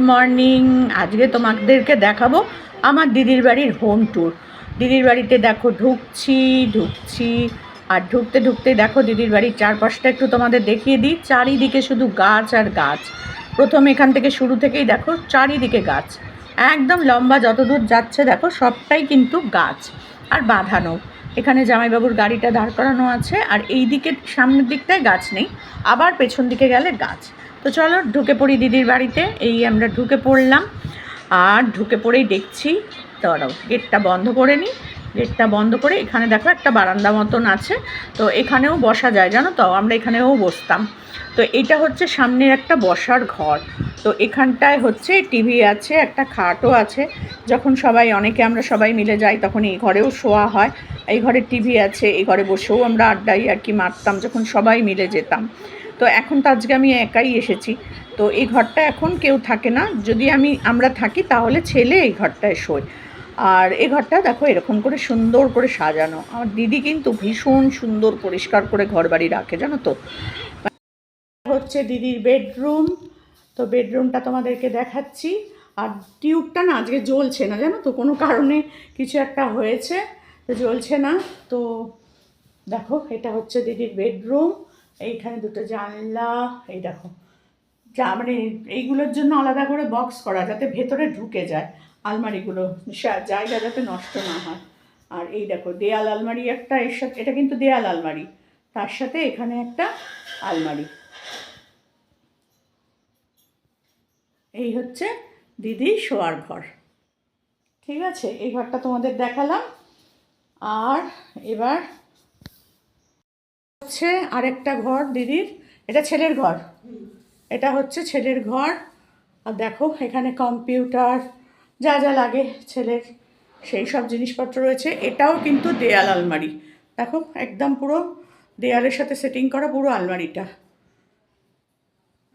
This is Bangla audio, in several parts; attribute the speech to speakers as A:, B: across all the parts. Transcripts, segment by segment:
A: মর্নিং। আজকে তোমাদেরকে দেখাবো আমার দিদির বাড়ির হোম ট্যুর। দিদির বাড়িতে দেখো ঢুকছি ঢুকছি। আর ঢুকতে ঢুকতে দেখো দিদির বাড়ির চারপাশটা একটু তোমাদের দেখিয়ে দিই। চারিদিকে শুধু গাছ আর গাছ। প্রথম এখান থেকে শুরু থেকেই দেখো চারিদিকে গাছ। একদম লম্বা যতদূর যাচ্ছে দেখো সবটাই কিন্তু গাছ আর বাঁধানো। এখানে জামাইবাবুর গাড়িটা দাঁড় করানো আছে আর এই দিকে সামনের দিকটায় গাছ নেই। আবার পেছন দিকে গেলে গাছ। তো চলো, ঢুকে পড়ি দিদির বাড়িতে। এই আমরা ঢুকে পড়লাম। আর ঢুকে পড়েই দেখছি, দাঁড়াও, গেটটা বন্ধ করে নিই গেটটা বন্ধ করে এখানে দেখো একটা বারান্দা মতন আছে। তো এখানেও বসা যায়, জানো তো? আমরা এখানেও বসতাম। তো এটা হচ্ছে সামনের একটা বসার ঘর। তো এখানটায় হচ্ছে টিভি আছে, একটা খাটও আছে। যখন সবাই, অনেকে আমরা সবাই মিলে যাই, তখন এই ঘরেও শোয়া হয়। এই ঘরে টিভি আছে, এই ঘরে বসেও আমরা আড্ডাই আর কি মারতাম, যখন সবাই মিলে যেতাম। তো এখন তো আজকে আমি একাই এসেছি। তো এই ঘরটা এখন কেউ থাকে না। যদি আমি, আমরা থাকি তাহলে ছেলে এই ঘরটায় শোয়। আর এই ঘরটা দেখো এরকম করে সুন্দর করে সাজানো। আমার দিদি কিন্তু ভীষণ সুন্দর পরিষ্কার করে ঘর বাড়ি রাখে, জানো তো? হচ্ছে দিদির বেডরুম। তো বেডরুমটা তোমাদেরকে দেখাচ্ছি। আর টিউবটা না আজকে জ্বলছে না, জানো তো? কোনো কারণে কিছু একটা হয়েছে, তো জ্বলছে না। তো দেখো, এটা হচ্ছে দিদির বেডরুম। এইখানে দুটো জানলা, এই দেখো। যা মানে এইগুলোর জন্য আলাদা করে বক্স করা, যাতে ভেতরে ঢুকে যায় আলমারিগুলো জায়গা যাতে নষ্ট না হয়। আর এই দেখো, দেয়াল আলমারি একটা, এর সাথে, এটা কিন্তু দেয়াল আলমারি। তার সাথে এখানে একটা আলমারি। এই হচ্ছে দিদি শোয়ার ঘর। ঠিক আছে, এই ঘরটা তোমাদের দেখালাম। আর এবার হচ্ছে আরেকটা ঘর, দিদির। এটা ছেলের ঘর। এটা হচ্ছে ছেলের ঘর। আর দেখো, এখানে কম্পিউটার, যা যা লাগে ছেলের, সেই সব জিনিসপত্র রয়েছে। এটাও কিন্তু দেয়াল আলমারি। দেখো, একদম পুরো দেয়ালের সাথে সেটিং করা পুরো আলমারিটা।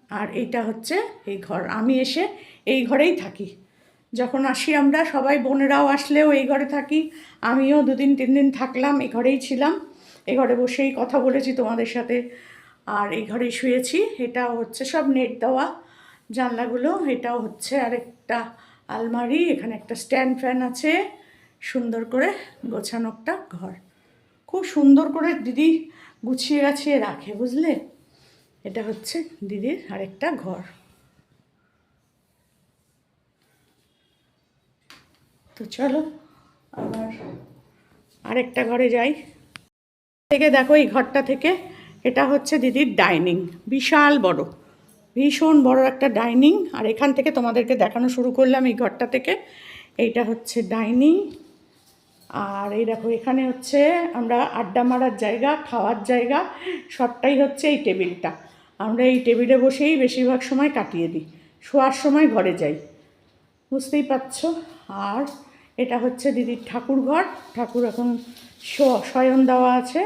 A: আর এইটা হচ্ছে এই ঘর। আমি এসে এই ঘরেই থাকি। যখন আসি আমরা, সবাই বোনেরাও আসলেও এই ঘরে থাকি। আমিও দুদিন তিন দিন থাকলাম, এই ঘরেই ছিলাম। এই ঘরে বসেই কথা বলেছি তোমাদের সাথে। আর এই ঘরেই শুয়েছি এটা হচ্ছে সব নেট দেওয়া জানলাগুলো, এটাও হচ্ছে আরেকটা আলমারি, এখানে একটা স্ট্যান্ড ফ্যান আছে, সুন্দর করে গোছানো একটা ঘর। খুব সুন্দর করে দিদি গুছিয়ে গাছিয়ে রাখে, বুঝলে? এটা হচ্ছে দিদির আরেকটা ঘর। তো চলো, আবার আরেকটা ঘরে যাই। থেকে দেখো এই ঘরটা থেকে, এটা হচ্ছে দিদির ডাইনিং বিশাল বড়, ভীষণ বড় একটা ডাইনিং আর এখান থেকে তোমাদেরকে দেখানো শুরু করলাম এই ঘরটা থেকে, এইটা হচ্ছে ডাইনিং আর এই দেখো এখানে হচ্ছে আমরা আড্ডা মারার জায়গা, খাওয়ার জায়গা, সবটাই হচ্ছে এই টেবিলটা, আমরা এই টেবিলে বসেই বেশিরভাগ সময় কাটিয়ে দিই, শোয়ার সময় ঘরে যাই, বুঝতেই পারছ? আর এটা হচ্ছে দিদির ঠাকুর ঘর ঠাকুর এখন শয়ন দেওয়া আছে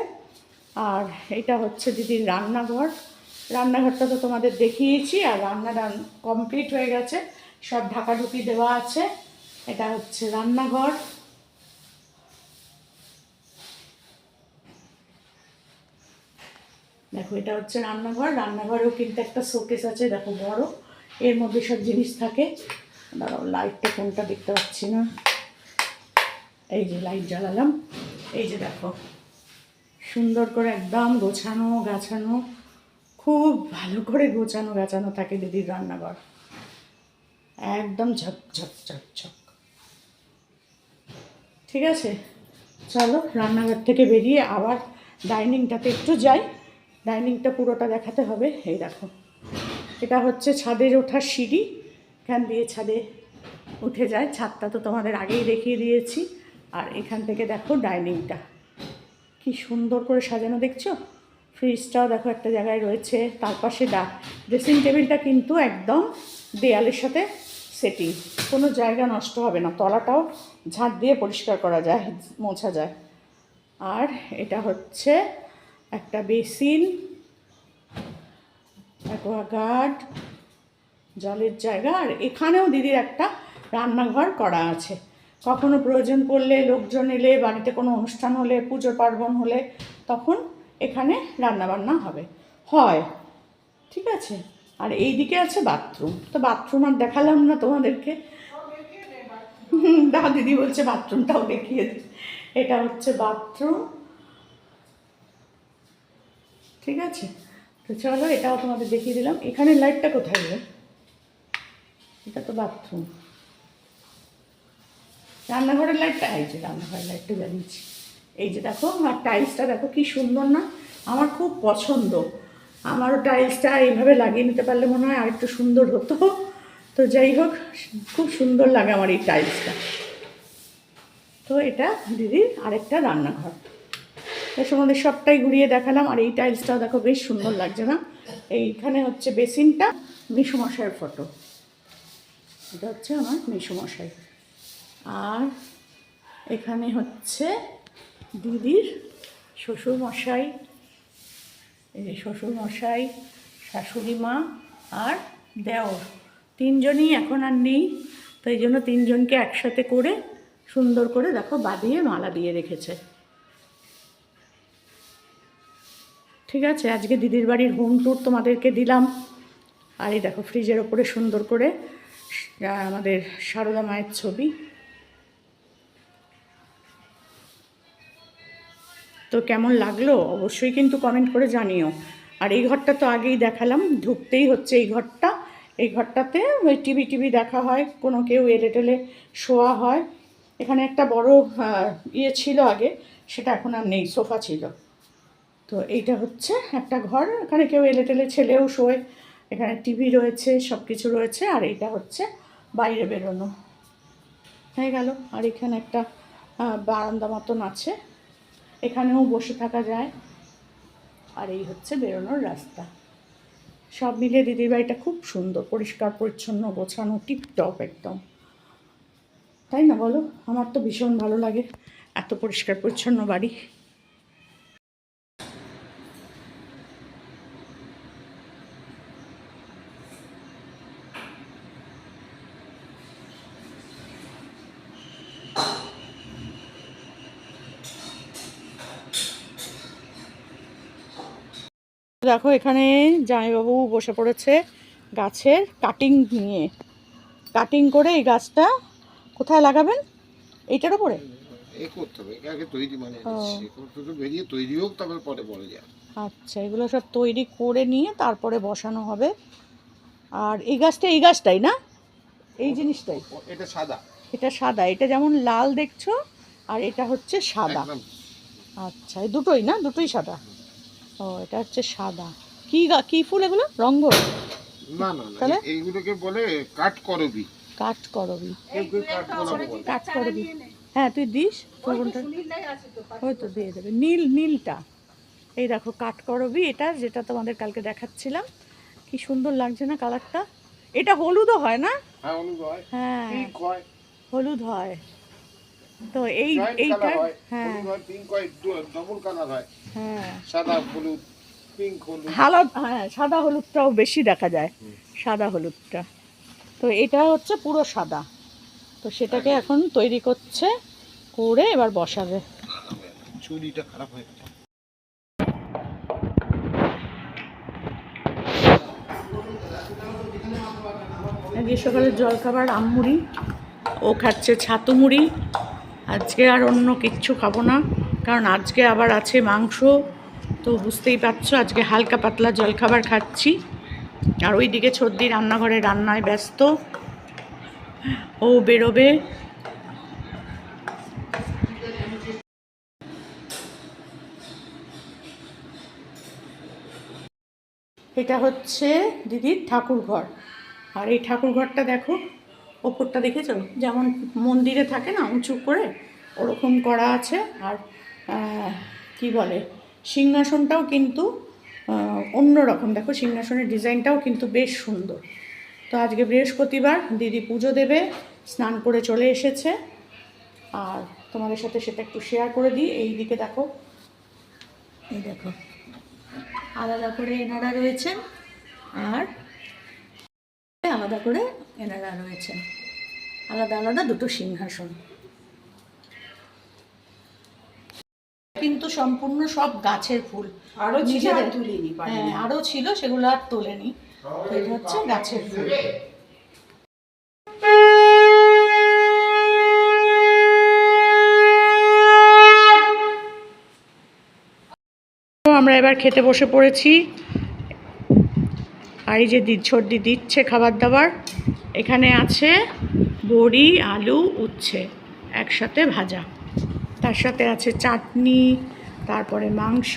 A: আর এটা হচ্ছে দিদির রান্নাঘর। রান্নাঘরটা তো তোমাদের দেখিয়েছি, আর রান্না কমপ্লিট হয়ে গেছে। সব ঢাকাঢুকি দেওয়া আছে। এটা হচ্ছে রান্নাঘর। দেখো, এটা হচ্ছে রান্নাঘর। রান্নাঘরেও কিন্তু একটা শোকেস আছে, দেখো বড়। এর মধ্যে সব জিনিস থাকে। দাঁড়াও লাইটটা কোনটা দেখতে পাচ্ছি না? এই যে লাইট জ্বালালাম। এই যে দেখো সুন্দর করে একদম গোছানো, গাছানো, খুব ভালো করে গোছানো, গাছানো থাকে দিদির রান্নাঘর। একদম ঝক ঝক ঝক ঝক। ঠিক আছে? চলো, রান্নাঘর থেকে বেরিয়ে আবার ডাইনিংটাতে একটু যাই। ডাইনিংটা পুরোটা দেখাতে হবে। এই দেখো, এটা হচ্ছে ছাদের ওঠার সিঁড়ি। এখান দিয়ে ছাদে উঠে যায়। ছাদটা তো তোমাদের আগেই দেখিয়ে দিয়েছি। আর এখান থেকে দেখো ডাইনিংটা। কি সুন্দর করে সাজানো, দেখছ? ফ্রিজটাও দেখো একটা জায়গায় রয়েছে, তার পাশে ডা ড্রেসিং টেবিলটা কিন্তু একদম দেয়ালের সাথে সেটিং কোনো জায়গা নষ্ট হবে না, তলাটাও ঝাঁট দিয়ে পরিষ্কার করা যায়, মোছা যায়। আর এটা হচ্ছে একটা বেসিন, অ্যাকোয়াগার্ড, জলের জায়গা, আর এখানেও দিদির একটা রান্নাঘর করা আছে। কখনো প্রয়োজন পড়লে লোকজন এলে, বাড়িতে কোনো অনুষ্ঠান হলে, পুজো পার্বণ হলে, তখন এখানে রান্নাবান্না হবে। হয়, ঠিক আছে। আর এইদিকে আছে বাথরুম। তো বাথরুম আর দেখালাম না তোমাদেরকে। দাও দিদি বলছে বাথরুমটাও দেখিয়ে দিই এটা হচ্ছে বাথরুম। ঠিক আছে? তো চলো, এটাও তোমাদের দেখিয়ে দিলাম। এখানে লাইটটা কোথায় গেল এটা তো বাথরুম। রান্নাঘরের লাইটটা এই যে রান্নাঘরের লাইটটা জ্বালিয়েছি। এই যে দেখো আর টাইলসটা দেখো কি সুন্দর না? আমার খুব পছন্দ। আমারও টাইলসটা এইভাবে লাগিয়ে নিতে পারলে মনে হয় আরেকটু সুন্দর হতো। তো যাই হোক, খুব সুন্দর লাগে আমার এই টাইলসটা তো এটা দিদির আরেকটা রান্নাঘর। এর তোমাদের সবটাই ঘুরিয়ে দেখালাম, আর এই টাইলসটাও দেখো বেশ সুন্দর লাগছে না? এইখানে হচ্ছে বেসিনটা মিশুমশাইয়ের ফটো এটা হচ্ছে আমার মিশুমশাই। আর এখানে হচ্ছে দিদির শ্বশুরমশাই, এই শ্বশুরমশাই, শাশুড়ি মা আর দেওর। তিনজনই এখন আর নেই, তো এই জন্য তিনজনকে একসাথে করে সুন্দর করে দেখো বাঁধিয়ে, মালা দিয়ে রেখেছে। ঠিক আছে, আজকে দিদির বাড়ির হোম ট্যুর তোমাদেরকে দিলাম। আর এই দেখো ফ্রিজের ওপরে সুন্দর করে আমাদের সারদা মায়ের ছবি। তো কেমন লাগল? অবশ্যই কিন্তু কমেন্ট করে জানিও। আর এই ঘরটা তো আগেই দেখালাম, ঢুকতেই হচ্ছে এই ঘরটা। এই ঘরটাতে ওই টিভি টিভি দেখা হয়, কোনো কেউ এলে টেলে শোয়া হয়। এখানে একটা বড় ইয়ে ছিল আগে, সেটা এখন আর নেই, সোফা ছিল। তো এইটা হচ্ছে একটা ঘর, এখানে কেউ এলে টেলে ছেলেও শোয়। এখানে টিভি রয়েছে সব কিছু রয়েছে, আর এইটা হচ্ছে বাইরে বেরোনো। হয়ে গেল। আর এখানে একটা বারান্দা মতন আছে। এখানেও বসে থাকা যায়। আর এই হচ্ছে বেরোনোর রাস্তা। সব মিলে দিদির বাড়িটা খুব সুন্দর, পরিষ্কার, পরিচ্ছন্ন, গোছানো, টিপটপ একদম। তাই না বলো? আমার তো ভীষণ ভালো লাগে। এত পরিষ্কার, পরিচ্ছন্ন বাড়ি। দেখো এখানে জামাইবাবু বসে পড়েছে গাছের কাটিং নিয়ে। কাটিং করে এই গাছটা কোথায় লাগাবেন? এইটার উপরে?
B: মানে
A: আচ্ছা এগুলো সব তৈরি করে নিয়ে তারপরে বসানো হবে। আর এই গাছটা এই গাছটাই না? এই জিনিসটাই?
B: এটা সাদা।
A: এটা সাদা এটা যেমন লাল দেখছ আর এটা হচ্ছে সাদা। আচ্ছা এই দুটোই না? দুটোই সাদা। ও এটা হচ্ছে সাদা। কি গা কি ফুল এগুলো? রঙ্গন
B: না না না
A: তাহলে?
B: এই- এইগুলোকে বলে কাঠ করবি
A: কাঠ করবি
B: কাঠ
A: কাট করবি হ্যাঁ তুই দিস? তোর কোনটা? হয়তো দিয়ে দেবে। নীল নীলটা। এই দেখো কাট করবি এটা যেটা তোমাদের কালকে দেখাচ্ছিলাম। কি সুন্দর লাগছে না কালারটা? এটা হলুদও হয় না?
B: হ্যাঁ হলুদ হয়।
A: হ্যাঁ।
B: হয়।
A: হলুদ হয়। তো এই এইটা
B: হ্যাঁ। পিঙ্ক ডবল কালার হয়
A: হ্যাঁ।
B: সাদা হলুদ পিঙ্ক হলুদ।
A: হালো হ্যাঁ সাদা হলুদটাও বেশি দেখা যায়। সাদা হলুদটা। তো এটা হচ্ছে পুরো সাদা। তো সেটাকে এখন তৈরি করছে করে এবার বসাবে।
B: চুরিটা খারাপ হয়ে গেছে।
A: সকালের জলখাবার আমমুড়ি ও খাচ্ছে ছাতু মুড়ি। আজকে আর অন্য কিচ্ছু খাব না, কারণ আজকে আবার আছে মাংস, তো বুঝতেই পারছ, আজকে হালকা পাতলা জলখাবার খাচ্ছি। আর ওইদিকে ছর্দি রান্নাঘরে রান্নায় ব্যস্ত। ও বেরোবে। এটা হচ্ছে দিদির ঠাকুর ঘর আর এই ঠাকুর ঘরটা দেখো ওপরটা দেখেছ? যেমন মন্দিরে থাকে না, উঁচু করে, ওরকম করা আছে। আর কি বলে, সিংহাসনটাও কিন্তু অন্য রকম দেখো, সিংহাসনের ডিজাইনটাও কিন্তু বেশ সুন্দর। তো আজকে বৃহস্পতিবার, দিদি পুজো দেবে, স্নান করে চলে এসেছে। আর তোমাদের সাথে সেটা একটু শেয়ার করে দিই। এই দিকে দেখো। এই দেখো। আলাদা করে এনারা রয়েছেন। আর আলাদা করে এনারা রয়েছেন। আলাদা আলাদা দুটো সিংহাসন। কিন্তু সম্পূর্ণ সব গাছের ফুল।
C: আরও
A: নিজেদের-
C: তুলিনি
A: হ্যাঁ আরও ছিল সেগুলো আর তোলেনি। এটা হচ্ছে গাছের ফুল। আমরা এবার খেতে বসে পড়েছি। আর এই যে দি ছর্দি দিচ্ছে খাবার দাবার এখানে আছে বড়ি আলু উচ্ছে একসাথে ভাজা। তার সাথে আছে চাটনি তারপরে মাংস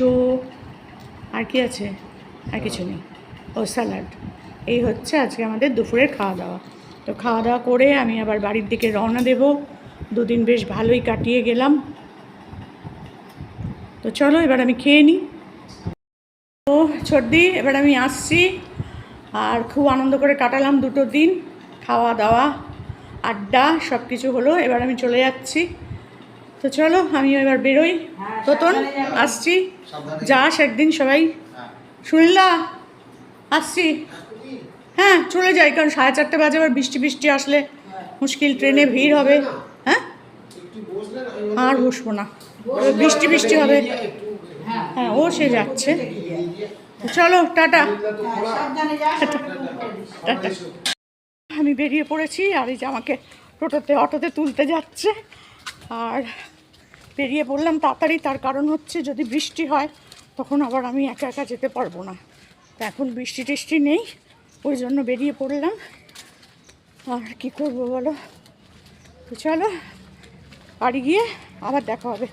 A: আর কি আছে? আর কিছু নেই। ও স্যালাড। এই হচ্ছে আজকে আমাদের দুপুরের খাওয়া দাওয়া তো খাওয়া দাওয়া করে আমি আবার বাড়ির দিকে রওনা দেব। দুদিন বেশ ভালোই কাটিয়ে গেলাম। তো চলো এবার আমি খেয়ে নিই। তো সর্দি এবার আমি আসছি। আর খুব আনন্দ করে কাটালাম দুটো দিন খাওয়া দাওয়া আড্ডা সব কিছু হলো। এবার আমি চলে যাচ্ছি। তো চলো আমি এবার বেরোই। তোতন আসছি। যাস একদিন সবাই। শুনলা আসছি। হ্যাঁ চলে যাই কারণ সাড়ে চারটে বাজে আবার বৃষ্টি বৃষ্টি আসলে মুশকিল ট্রেনে ভিড় হবে। হ্যাঁ? আর বসবো না। বৃষ্টি বৃষ্টি হবে। হ্যাঁ ও সে যাচ্ছে। চলো, টাটা। আমি বেরিয়ে পড়েছি, আর এই যে আমাকে টোটোতে, অটোতে তুলতে যাচ্ছে। আর বেরিয়ে পড়লাম তাড়াতাড়ি, তার কারণ হচ্ছে যদি বৃষ্টি হয়, তখন আবার আমি একা একা যেতে পারব না। তো এখন বৃষ্টি টিষ্টি নেই, ওই জন্য বেরিয়ে পড়লাম। আর কি করব বলো? তো চলো, বাড়ি গিয়ে আবার দেখা হবে।